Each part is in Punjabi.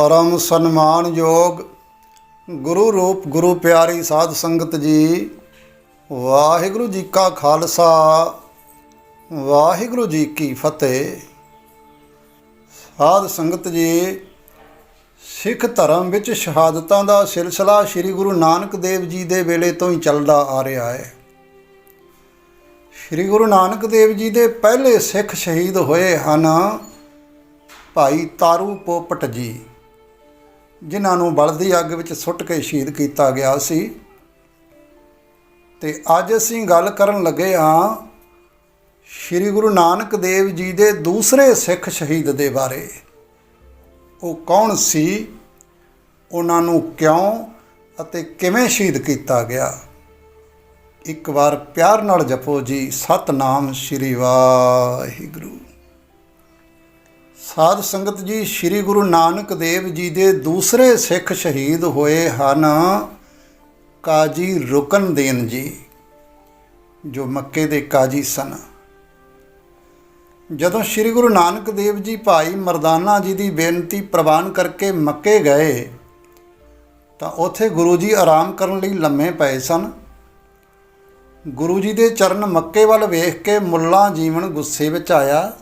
ਪਰਮ ਸਨਮਾਨਯੋਗ ਗੁਰੂ ਰੂਪ ਗੁਰੂ ਪਿਆਰੀ ਸਾਧ ਸੰਗਤ ਜੀ, ਵਾਹਿਗੁਰੂ ਜੀ ਕਾ ਖਾਲਸਾ, ਵਾਹਿਗੁਰੂ ਜੀ ਕੀ ਫਤਿਹ। ਸਾਧ ਸੰਗਤ ਜੀ, ਸਿੱਖ ਧਰਮ ਵਿੱਚ ਸ਼ਹਾਦਤਾਂ ਦਾ ਸਿਲਸਿਲਾ ਸ੍ਰੀ ਗੁਰੂ ਨਾਨਕ ਦੇਵ ਜੀ ਦੇ ਵੇਲੇ ਤੋਂ ਹੀ ਚੱਲਦਾ ਆ ਰਿਹਾ ਹੈ। ਸ੍ਰੀ ਗੁਰੂ ਨਾਨਕ ਦੇਵ ਜੀ ਦੇ ਪਹਿਲੇ ਸਿੱਖ ਸ਼ਹੀਦ ਹੋਏ ਹਨ ਭਾਈ ਤਾਰੂ ਪੋਪਟ ਜੀ। ਜਿਨ੍ਹਾਂ ਨੂੰ ਬਲਦੀ ਅੱਗ ਵਿੱਚ ਸੁੱਟ ਕੇ ਸ਼ਹੀਦ ਕੀਤਾ ਗਿਆ ਸੀ। ਤੇ ਅੱਜ ਅਸੀਂ ਗੱਲ ਕਰਨ ਲੱਗੇ ਹਾਂ ਸ੍ਰੀ ਗੁਰੂ ਨਾਨਕ ਦੇਵ ਜੀ ਦੇ ਦੂਸਰੇ ਸਿੱਖ ਸ਼ਹੀਦ ਦੇ ਬਾਰੇ। ਉਹ ਕੌਣ ਸੀ? ਉਹਨਾਂ ਨੂੰ ਕਿਉਂ ਅਤੇ ਕਿਵੇਂ ਸ਼ਹੀਦ ਕੀਤਾ ਗਿਆ? ਇੱਕ ਵਾਰ ਪਿਆਰ ਨਾਲ ਜਪੋ ਜੀ। ਸਤਨਾਮ ਸ੍ਰੀ ਵਾਹਿਗੁਰੂ। ਸਾਧ ਸੰਗਤ ਜੀ, ਸ੍ਰੀ ਗੁਰੂ ਨਾਨਕ ਦੇਵ ਜੀ ਦੇ ਦੂਸਰੇ ਸਿੱਖ ਸ਼ਹੀਦ ਹੋਏ ਹਨ ਕਾਜੀ ਰੁਕਨਦੀਨ ਜੀ, ਜੋ ਮੱਕੇ ਦੇ ਕਾਜੀ ਸਨ। ਜਦੋਂ ਸ੍ਰੀ ਗੁਰੂ ਨਾਨਕ ਦੇਵ ਜੀ ਭਾਈ ਮਰਦਾਨਾ ਜੀ ਦੀ ਬੇਨਤੀ ਪ੍ਰਵਾਨ ਕਰਕੇ ਮੱਕੇ ਗਏ, ਤਾਂ ਉੱਥੇ ਗੁਰੂ ਜੀ ਆਰਾਮ ਕਰਨ ਲਈ ਲੰਮੇ ਪਏ ਸਨ। ਗੁਰੂ ਜੀ ਦੇ ਚਰਨ ਮੱਕੇ ਵੱਲ ਵੇਖ ਕੇ ਮੁੱਲਾ ਜੀਵਨ ਗੁੱਸੇ ਵਿੱਚ ਆਇਆ।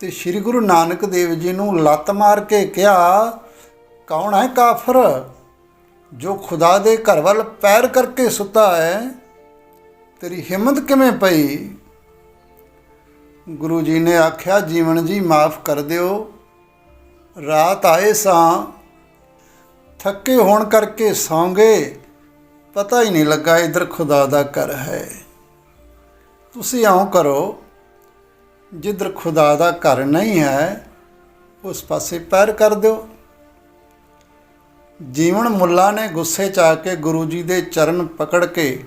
ਤੇ ਸ੍ਰੀ ਗੁਰੂ ਨਾਨਕ ਦੇਵ ਜੀ ਨੂੰ ਲੱਤ ਮਾਰ ਕੇ ਕਿਹਾ, ਕੌਣ ਹੈ ਕਾਫਰ ਜੋ ਖੁਦਾ ਦੇ ਘਰ ਵੱਲ ਪੈਰ ਕਰਕੇ ਸੁੱਤਾ ਹੈ? ਤੇਰੀ ਹਿੰਮਤ ਕਿਵੇਂ ਪਈ? ਗੁਰੂ ਜੀ ਨੇ ਆਖਿਆ, ਜੀਵਨ ਜੀ, ਮਾਫ ਕਰ ਦਿਓ। ਰਾਤ ਆਏ ਸਾਂ। ਥੱਕੇ ਹੋਣ ਕਰਕੇ ਸੌਂਗੇ। ਪਤਾ ਹੀ ਨਹੀਂ ਲੱਗਾ ਇਧਰ ਖੁਦਾ ਦਾ ਘਰ ਹੈ। ਤੁਸੀਂ ਆਉਂ ਕਰੋ। ਜਿੱਧਰ ਖੁਦਾ ਦਾ ਘਰ ਨਹੀਂ ਹੈ, ਉਸ ਪਾਸੇ ਪੈਰ ਕਰ ਦਿਓ। ਜੀਵਨ ਮੁੱਲਾ ਨੇ ਗੁੱਸੇ ਚ ਆ ਕੇ ਗੁਰੂ ਜੀ ਦੇ ਚਰਨ ਪਕੜ ਕੇ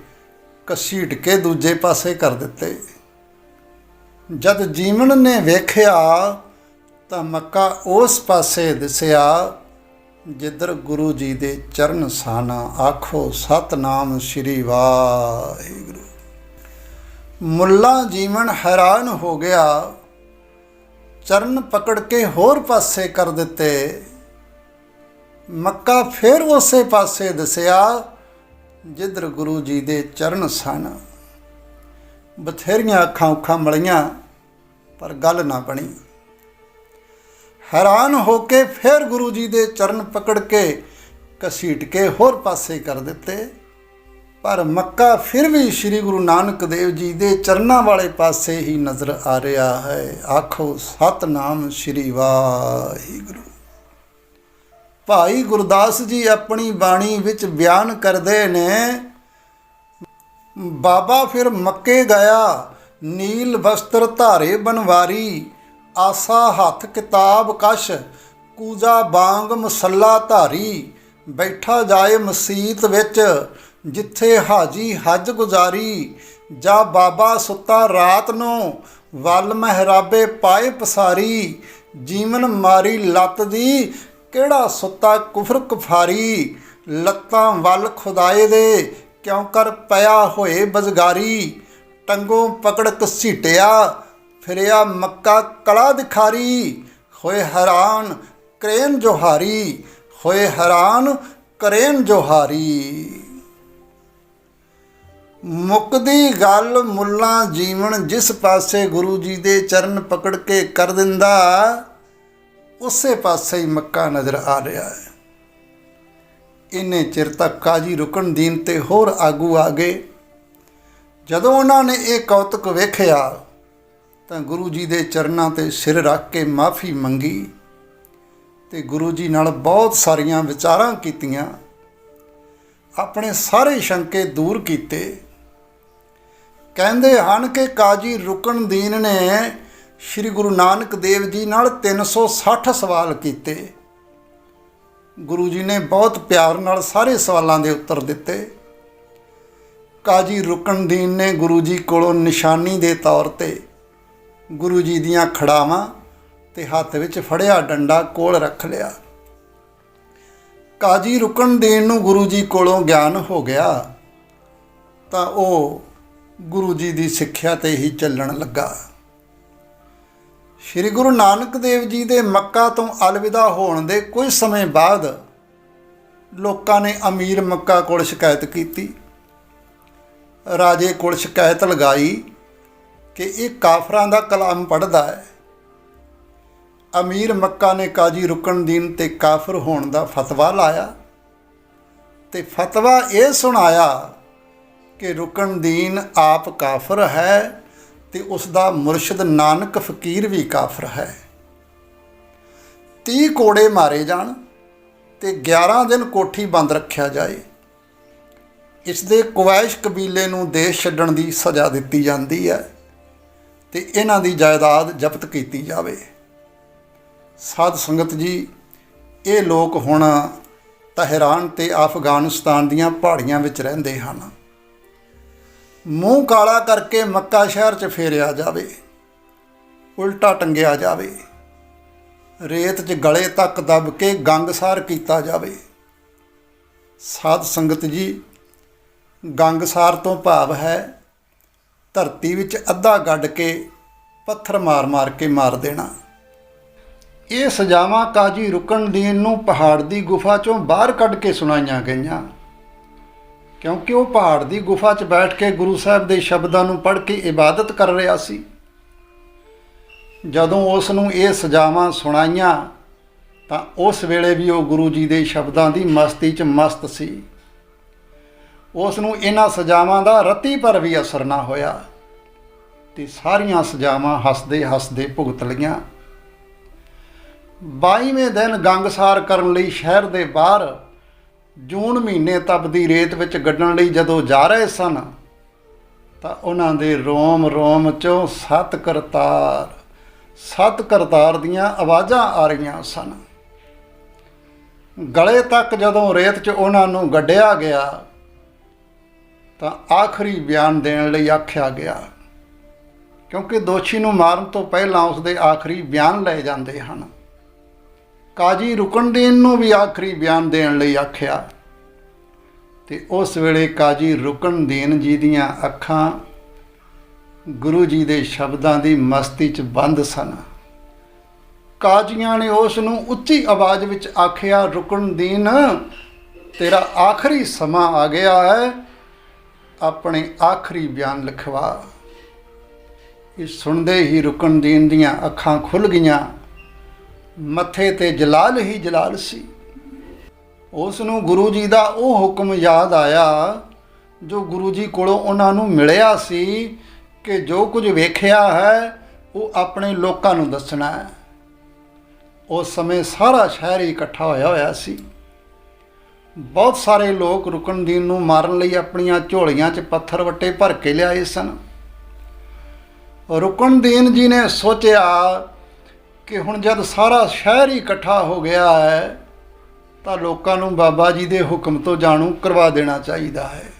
ਕਸੀਟ ਕੇ ਦੂਜੇ ਪਾਸੇ ਕਰ ਦਿੱਤੇ। ਜਦ ਜੀਵਨ ਨੇ ਵੇਖਿਆ, ਤਾਂ ਮੱਕਾ ਉਸ ਪਾਸੇ ਦਿਸਿਆ, ਜਿੱਧਰ ਗੁਰੂ ਜੀ ਦੇ ਚਰਨ ਸਨ ਆਖੋ, ਸਤਨਾਮ ਸ੍ਰੀ ਵਾਹਿਗੁਰੂ। ਮੁੱਲਾ ਜੀਵਨ ਹੈਰਾਨ ਹੋ ਗਿਆ। ਚਰਨ ਪਕੜ ਕੇ ਹੋਰ ਪਾਸੇ ਕਰ ਦਿੱਤੇ। ਮੱਕਾ ਫਿਰ ਉਸੇ ਪਾਸੇ ਦਿਸਿਆ, ਜਿੱਧਰ ਗੁਰੂ ਜੀ ਦੇ ਚਰਨ ਸਨ। ਬਥੇਰੀਆਂ ਅੱਖਾਂ ਉੱਖਾਂ ਮਲੀਆਂ, ਪਰ ਗੱਲ ਨਾ ਬਣੀ। ਹੈਰਾਨ ਹੋ ਕੇ ਫਿਰ ਗੁਰੂ ਜੀ ਦੇ ਚਰਨ ਪਕੜ ਕੇ ਕਸੀਟ ਕੇ ਹੋਰ ਪਾਸੇ ਕਰ ਦਿੱਤੇ। ਪਰ ਮੱਕਾ ਫਿਰ ਵੀ ਸ੍ਰੀ ਗੁਰੂ ਨਾਨਕ ਦੇਵ ਜੀ ਦੇ ਚਰਨਾਂ ਵਾਲੇ ਪਾਸੇ ਹੀ ਨਜ਼ਰ ਆ ਰਿਹਾ ਹੈ। ਆਖੋ, ਸਤਨਾਮ ਸ੍ਰੀ ਵਾਹਿਗੁਰੂ। ਭਾਈ ਗੁਰਦਾਸ ਜੀ ਆਪਣੀ ਬਾਣੀ ਵਿੱਚ ਬਿਆਨ ਕਰਦੇ ਨੇ, ਬਾਬਾ ਫਿਰ ਮੱਕੇ ਗਿਆ, ਨੀਲ ਵਸਤਰ ਧਾਰੇ ਬਨਵਾਰੀ ਆਸਾ ਹੱਥ ਕਿਤਾਬ ਕਸ਼, ਕੂਜਾ ਬਾਂਗ ਮਸੱਲਾ ਧਾਰੀ, ਬੈਠਾ ਜਾਏ ਮਸੀਤ ਵਿੱਚ ਜਿੱਥੇ ਹਾਜੀ ਹੱਜ ਗੁਜ਼ਾਰੀ, ਜਾਂ ਬਾਬਾ ਸੁੱਤਾ ਰਾਤ ਨੂੰ ਵੱਲ ਮਹਿਰਾਬੇ ਪਾਏ ਪਸਾਰੀ, ਜੀਵਨ ਮਾਰੀ ਲੱਤ ਦੀ ਕਿਹੜਾ ਸੁੱਤਾ ਕੁਫਰ ਕੁਫਾਰੀ? ਲੱਤਾਂ ਵੱਲ ਖੁਦਾਏ ਦੇ ਕਿਉਂ ਕਰ ਪਿਆ ਹੋਏ ਬਜ਼ਗਾਰੀ? ਟੰਗੋਂ ਪਕੜ ਕਸੀਟਿਆ ਫਿਰਿਆ ਮੱਕਾ ਕਲਾ ਦਿਖਾਰੀ। ਹੋਏ ਹੈਰਾਨ ਕਰੇਨ ਜੋਹਾਰੀ, ਹੋਏ ਹੈਰਾਨ ਕਰੇਨ ਜੋਹਾਰੀ। ਮੁਕਦੀ ਗੱਲ ਮੁੱਲਾ ਜੀਵਨ ਜਿਸ ਪਾਸੇ ਗੁਰੂ ਜੀ ਦੇ ਚਰਨ ਪਕੜ ਕੇ ਕਰ ਦਿੰਦਾ, ਉਸੇ ਪਾਸੇ ਹੀ ਮੱਕਾ ਨਜ਼ਰ ਆ ਰਿਹਾ ਹੈ। ਇੰਨੇ ਚਿਰ ਤੱਕ ਕਾਜੀ ਰੁਕਨਦੀਨ ਤੇ ਹੋਰ ਆਗੂ ਆ ਗਏ। ਜਦੋਂ ਉਹਨਾਂ ਨੇ ਇਹ ਕੌਤਕ ਵੇਖਿਆ, ਤਾਂ ਗੁਰੂ ਜੀ ਦੇ ਚਰਨਾਂ ਤੇ ਸਿਰ ਰੱਖ ਕੇ ਮਾਫੀ ਮੰਗੀ ਤੇ ਗੁਰੂ ਜੀ ਨਾਲ ਬਹੁਤ ਸਾਰੀਆਂ ਵਿਚਾਰਾਂ ਕੀਤੀਆਂ। ਆਪਣੇ ਸਾਰੇ ਸ਼ੰਕੇ ਦੂਰ ਕੀਤੇ। ਕਹਿੰਦੇ ਹਨ ਕਿ ਕਾਜੀ ਰੁਕਨਦੀਨ ਨੇ ਸ੍ਰੀ ਗੁਰੂ ਨਾਨਕ ਦੇਵ ਜੀ ਨਾਲ 360 ਸਵਾਲ ਕੀਤੇ। ਗੁਰੂ ਜੀ ਨੇ ਬਹੁਤ ਪਿਆਰ ਨਾਲ ਸਾਰੇ ਸਵਾਲਾਂ ਦੇ ਉੱਤਰ ਦਿੱਤੇ। ਕਾਜੀ ਰੁਕਣਦੀਨ ਨੇ ਗੁਰੂ ਜੀ ਕੋਲੋਂ ਨਿਸ਼ਾਨੀ ਦੇ ਤੌਰ ਤੇ ਗੁਰੂ ਜੀ ਦੀਆਂ ਖੜਾਵਾਂ ਤੇ ਹੱਥ ਵਿੱਚ ਫੜਿਆ ਡੰਡਾ ਕੋਲ ਰੱਖ ਲਿਆ। ਕਾਜੀ ਰੁਕਣਦੀਨ ਨੂੰ ਗੁਰੂ ਜੀ ਕੋਲੋਂ ਗਿਆਨ ਹੋ ਗਿਆ ਤਾਂ ਉਹ ਗੁਰੂ ਜੀ ਦੀ ਸਿੱਖਿਆ ਤੇ ਹੀ ਚੱਲਣ ਲੱਗਾ। ਸ੍ਰੀ ਗੁਰੂ ਨਾਨਕ ਦੇਵ ਜੀ ਦੇ ਮੱਕਾ ਤੋਂ ਅਲਵਿਦਾ ਹੋਣ ਦੇ ਕੁਝ ਸਮੇਂ ਬਾਅਦ ਲੋਕਾਂ ਨੇ ਅਮੀਰ ਮੱਕਾ ਕੋਲ ਸ਼ਿਕਾਇਤ ਕੀਤੀ। ਰਾਜੇ ਕੋਲ ਸ਼ਿਕਾਇਤ ਲਗਾਈ ਕਿ ਇਹ ਕਾਫਰਾਂ ਦਾ ਕਲਾਮ ਪੜ੍ਹਦਾ ਹੈ। ਅਮੀਰ ਮੱਕਾ ਨੇ ਕਾਜੀ ਰੁਕਨਦੀਨ ਤੇ ਕਾਫਰ ਹੋਣ ਦਾ ਫਤਵਾ ਲਾਇਆ ਤੇ ਫਤਵਾ ਇਹ ਸੁਣਾਇਆ ਕਿ ਰੁਕਨਦੀਨ ਆਪ ਕਾਫਰ ਹੈ ਤੇ ਉਸ ਦਾ ਮੁਰਸ਼ਿਦ ਨਾਨਕ ਫਕੀਰ ਵੀ ਕਾਫਰ ਹੈ। 30 ਕੋੜੇ ਮਾਰੇ ਜਾਣ ਤੇ 11 ਦਿਨ ਕੋਠੀ ਬੰਦ ਰੱਖਿਆ ਜਾਏ। ਇਸ ਦੇ ਕੁਵੈਸ਼ ਕਬੀਲੇ ਨੂੰ ਦੇਸ਼ ਛੱਡਣ ਦੀ ਸਜ਼ਾ ਦਿੱਤੀ ਜਾਂਦੀ ਹੈ ਤੇ ਇਹਨਾਂ ਦੀ ਜਾਇਦਾਦ ਜ਼ਬਤ ਕੀਤੀ ਜਾਵੇ। ਸਾਧ ਸੰਗਤ ਜੀ, ਇਹ ਲੋਕ ਹੁਣ ਤਹਿਰਾਨ ਤੇ ਅਫਗਾਨਿਸਤਾਨ ਦੀਆਂ ਪਹਾੜੀਆਂ ਵਿੱਚ ਰਹਿੰਦੇ ਹਨ। ਮੂੰਹ ਕਾਲਾ ਕਰਕੇ ਮੱਕਾ ਸ਼ਹਿਰ 'ਚ ਫੇਰਿਆ ਜਾਵੇ, ਉਲਟਾ ਟੰਗਿਆ ਜਾਵੇ, ਰੇਤ 'ਚ ਗਲੇ ਤੱਕ ਦੱਬ ਕੇ ਗੰਗਸਾਰ ਕੀਤਾ ਜਾਵੇ। ਸਾਧ ਸੰਗਤ ਜੀ ਗੰਗਸਾਰ ਤੋਂ ਭਾਵ ਹੈ, ਧਰਤੀ ਵਿੱਚ ਅੱਧਾ ਗੱਡ ਕੇ ਪੱਥਰ ਮਾਰ-ਮਾਰ ਕੇ ਮਾਰ ਦੇਣਾ। ਇਹ ਸਜ਼ਾਵਾਂ ਕਾਜੀ ਰੁਕਣ ਰੁਕਨਦੀਨ ਨੂੰ ਪਹਾੜ ਦੀ ਗੁਫਾ ਚੋਂ ਬਾਹਰ ਕੱਢ ਕੇ ਸੁਣਾਈਆਂ ਗਈਆਂ। ਕਿਉਂਕਿ ਉਹ ਪਹਾੜ ਦੀ ਗੁਫਾ 'ਚ ਬੈਠ ਕੇ ਗੁਰੂ ਸਾਹਿਬ ਦੇ ਸ਼ਬਦਾਂ ਨੂੰ ਪੜ੍ਹ ਕੇ ਇਬਾਦਤ ਕਰ ਰਿਹਾ ਸੀ। ਜਦੋਂ ਉਸ ਨੂੰ ਇਹ ਸਜ਼ਾਵਾਂ ਸੁਣਾਈਆਂ, ਤਾਂ ਉਸ ਵੇਲੇ ਵੀ ਉਹ ਗੁਰੂ ਜੀ ਦੇ ਸ਼ਬਦਾਂ ਦੀ ਮਸਤੀ 'ਚ ਮਸਤ ਸੀ। ਉਸ ਨੂੰ ਇਹਨਾਂ ਸਜ਼ਾਵਾਂ ਦਾ ਰਤੀ ਪਰ ਵੀ ਅਸਰ ਨਾ ਹੋਇਆ ਤੇ ਸਾਰੀਆਂ ਸਜ਼ਾਵਾਂ ਹੱਸਦੇ ਹੱਸਦੇ ਭੁਗਤ ਲਈਆਂ। 22ਵੇਂ ਦਿਨ ਗੰਗਸਾਰ ਕਰਨ ਲਈ ਸ਼ਹਿਰ ਦੇ ਬਾਹਰ ਜੂਨ ਮਹੀਨੇ ਤਪਦੀ ਰੇਤ ਵਿੱਚ ਗੱਡਣ ਲਈ ਜਦੋਂ ਜਾ ਰਹੇ ਸਨ, ਤਾਂ ਉਹਨਾਂ ਦੇ ਰੋਮ ਰੋਮ ਚੋਂ ਸਤ ਕਰਤਾਰ ਸਤ ਕਰਤਾਰ ਦੀਆਂ ਆਵਾਜ਼ਾਂ ਆ ਰਹੀਆਂ ਸਨ। ਗਲੇ ਤੱਕ ਜਦੋਂ ਰੇਤ 'ਚ ਉਹਨਾਂ ਨੂੰ ਗੱਡਿਆ ਗਿਆ, ਤਾਂ ਆਖਰੀ ਬਿਆਨ ਦੇਣ ਲਈ ਆਖਿਆ ਗਿਆ, ਕਿਉਂਕਿ ਦੋਸ਼ੀ ਨੂੰ ਮਾਰਨ ਤੋਂ ਪਹਿਲਾਂ ਉਸ ਦੇ ਆਖਰੀ ਬਿਆਨ ਲਏ ਜਾਂਦੇ ਹਨ। ਕਾਜੀ ਰੁਕਣਦੀਨ ਨੂੰ ਵੀ ਆਖਰੀ ਬਿਆਨ ਦੇਣ ਲਈ ਆਖਿਆ। ਤੇ ਉਸ ਵੇਲੇ ਕਾਜੀ ਰੁਕਣਦੀਨ ਜੀ ਦੀਆਂ ਅੱਖਾਂ ਗੁਰੂ ਜੀ ਦੇ ਸ਼ਬਦਾਂ ਦੀ ਮਸਤੀ 'ਚ ਬੰਦ ਸਨ। ਕਾਜੀਆਂ ਨੇ ਉਸ ਨੂੰ ਉੱਚੀ ਆਵਾਜ਼ ਵਿੱਚ ਆਖਿਆ ਰੁਕਣਦੀਨ ਤੇਰਾ ਆਖਰੀ ਸਮਾਂ ਆ ਗਿਆ ਹੈ। ਆਪਣੇ ਆਖਰੀ ਬਿਆਨ ਲਿਖਵਾ। ਇਹ ਸੁਣਦੇ ਹੀ ਰੁਕਣਦੀਨ ਦੀਆਂ ਅੱਖਾਂ ਖੁੱਲ ਗਈਆਂ। ਮੱਥੇ ਤੇ ਜਲਾਲ ਹੀ ਜਲਾਲ ਸੀ। ਉਸ ਨੂੰ ਗੁਰੂ ਜੀ ਦਾ ਉਹ ਹੁਕਮ ਯਾਦ ਆਇਆ, ਜੋ ਗੁਰੂ ਜੀ ਕੋਲੋਂ ਉਹਨਾਂ ਨੂੰ ਮਿਲਿਆ ਸੀ ਕਿ ਜੋ ਕੁਝ ਵੇਖਿਆ ਹੈ, ਉਹ ਆਪਣੇ ਲੋਕਾਂ ਨੂੰ ਦੱਸਣਾ ਹੈ। ਉਸ ਸਮੇਂ ਸਾਰਾ ਸ਼ਹਿਰ ਹੀ ਇਕੱਠਾ ਹੋਇਆ ਹੋਇਆ ਸੀ। ਬਹੁਤ ਸਾਰੇ ਲੋਕ ਰੁਕਨਦੀਨ ਨੂੰ ਮਾਰਨ ਲਈ ਆਪਣੀਆਂ ਝੋਲੀਆਂ 'ਚ ਪੱਥਰ ਵੱਟੇ ਭਰ ਕੇ ਲਿਆਏ ਸਨ। ਰੁਕਨਦੀਨ ਜੀ ਨੇ ਸੋਚਿਆ ਕਿ ਹੁਣ ਜਦ ਸਾਰਾ ਸ਼ਹਿਰ ਹੀ ਇਕੱਠਾ ਹੋ ਗਿਆ ਹੈ, ਤਾਂ ਲੋਕਾਂ ਨੂੰ ਬਾਬਾ ਜੀ ਦੇ ਹੁਕਮ ਤੋਂ ਜਾਣੂ ਕਰਵਾ ਦੇਣਾ ਚਾਹੀਦਾ ਹੈ।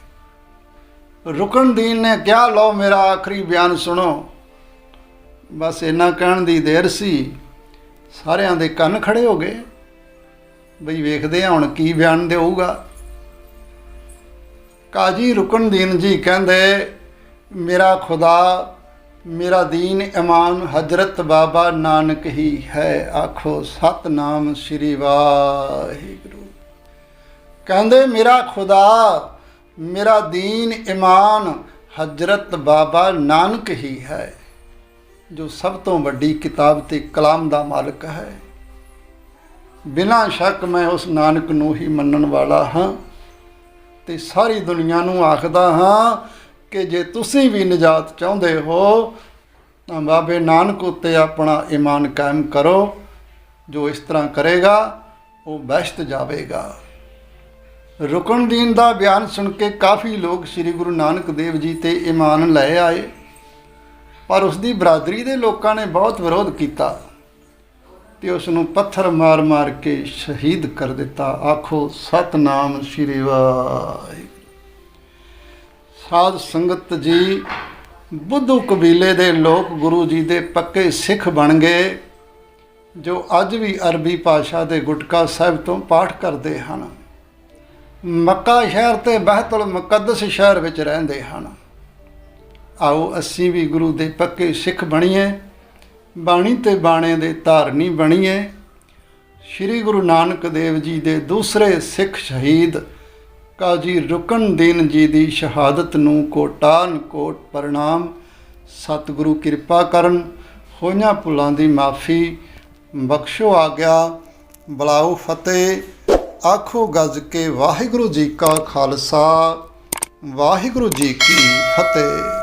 ਰੁਕਨਦੀਨ ਨੇ ਕਿਹਾ, ਲਓ ਮੇਰਾ ਆਖਰੀ ਬਿਆਨ ਸੁਣੋ। ਬਸ ਇੰਨਾ ਕਹਿਣ ਦੀ ਦੇਰ ਸੀ। ਸਾਰਿਆਂ ਦੇ ਕੰਨ ਖੜੇ ਹੋ ਗਏ। ਬਈ ਵੇਖਦੇ ਆ ਹੁਣ ਕੀ ਬਿਆਨ ਦੇਊਗਾ। ਕਾਜੀ ਰੁਕਨਦੀਨ ਜੀ ਕਹਿੰਦੇ, ਮੇਰਾ ਖੁਦਾ ਮੇਰਾ ਦੀਨ ਇਮਾਨ ਹਜ਼ਰਤ ਬਾਬਾ ਨਾਨਕ ਹੀ ਹੈ, ਆਖੋ ਸਤਨਾਮ ਸ੍ਰੀ ਵਾਹਿਗੁਰੂ। ਕਹਿੰਦੇ, ਮੇਰਾ ਖੁਦਾ, ਮੇਰਾ ਦੀਨ ਇਮਾਨ ਹਜ਼ਰਤ ਬਾਬਾ ਨਾਨਕ ਹੀ ਹੈ, ਜੋ ਸਭ ਤੋਂ ਵੱਡੀ ਕਿਤਾਬ ਤੇ ਕਲਾਮ ਦਾ ਮਾਲਕ ਹੈ। ਬਿਨਾਂ ਸ਼ੱਕ ਮੈਂ ਉਸ ਨਾਨਕ ਨੂੰ ਹੀ ਮੰਨਣ ਵਾਲਾ ਹਾਂ ਤੇ ਸਾਰੀ ਦੁਨੀਆ ਨੂੰ ਆਖਦਾ ਹਾਂ ਕਿ ਜੇ ਤੁਸੀਂ ਵੀ ਨਜਾਤ ਚਾਹੁੰਦੇ ਹੋ, ਤਾਂ ਬਾਬੇ ਨਾਨਕ ਉੱਤੇ ਆਪਣਾ ਈਮਾਨ ਕਾਇਮ ਕਰੋ। ਜੋ ਇਸ ਤਰ੍ਹਾਂ ਕਰੇਗਾ, ਉਹ ਬਹਿਸ਼ਤ ਜਾਵੇਗਾ। ਰੁਕਨਦੀਨ ਦਾ ਬਿਆਨ ਸੁਣ ਕੇ ਕਾਫੀ ਲੋਕ ਸ੍ਰੀ ਗੁਰੂ ਨਾਨਕ ਦੇਵ ਜੀ ਤੇ ਈਮਾਨ ਲੈ ਆਏ। ਪਰ ਉਸ ਦੀ ਬਰਾਦਰੀ ਦੇ ਲੋਕਾਂ ਨੇ ਬਹੁਤ ਵਿਰੋਧ ਕੀਤਾ ਤੇ ਉਸ ਨੂੰ ਪੱਥਰ ਮਾਰ-ਮਾਰ ਕੇ ਸ਼ਹੀਦ ਕਰ ਦਿੱਤਾ। ਆਖੋ, ਸਤਨਾਮ ਸ੍ਰੀ ਵਾਹਿਗੁਰੂ। ਸਾਧ ਸੰਗਤ ਜੀ, ਬੁੱਧੂ ਕਬੀਲੇ ਦੇ ਲੋਕ ਗੁਰੂ ਜੀ ਦੇ ਪੱਕੇ ਸਿੱਖ ਬਣ ਗਏ, ਜੋ ਅੱਜ ਵੀ ਅਰਬੀ ਭਾਸ਼ਾ ਦੇ ਗੁਟਕਾ ਸਾਹਿਬ ਤੋਂ ਪਾਠ ਕਰਦੇ ਹਨ। ਮੱਕਾ ਸ਼ਹਿਰ ਤੇ ਬਹਿਤੁਲ ਮੁਕੱਦਸ ਸ਼ਹਿਰ ਵਿੱਚ ਰਹਿੰਦੇ ਹਨ। ਆਓ ਅਸੀਂ ਵੀ ਗੁਰੂ ਦੇ ਪੱਕੇ ਸਿੱਖ ਬਣੀਏ, ਬਾਣੀ ਤੇ ਬਾਣੇ ਦੇ ਧਾਰਨੀ ਬਣੀਏ। ਸ੍ਰੀ ਗੁਰੂ ਨਾਨਕ ਦੇਵ ਜੀ ਦੇ ਦੂਸਰੇ ਸਿੱਖ ਸ਼ਹੀਦ ਕਾਜੀ ਰੁਕਨਦੀਨ ਜੀ ਦੀ ਸ਼ਹਾਦਤ ਨੂੰ ਕੋਟਾਨ ਕੋਟ ਪ੍ਰਣਾਮ। ਸਤਿਗੁਰੂ ਕਿਰਪਾ ਕਰਨ, ਹੋਈਆਂ ਭੁੱਲਾਂ ਦੀ ਮਾਫੀ। ਬਖਸ਼ੋ ਆ ਗਿਆ ਬਲਾਉ ਫਤਿਹ। ਆਖੋ ਗੱਜ ਕੇ ਵਾਹਿਗੁਰੂ ਜੀ ਕਾ ਖਾਲਸਾ, ਵਾਹਿਗੁਰੂ ਜੀ ਕੀ ਫਤਿਹ।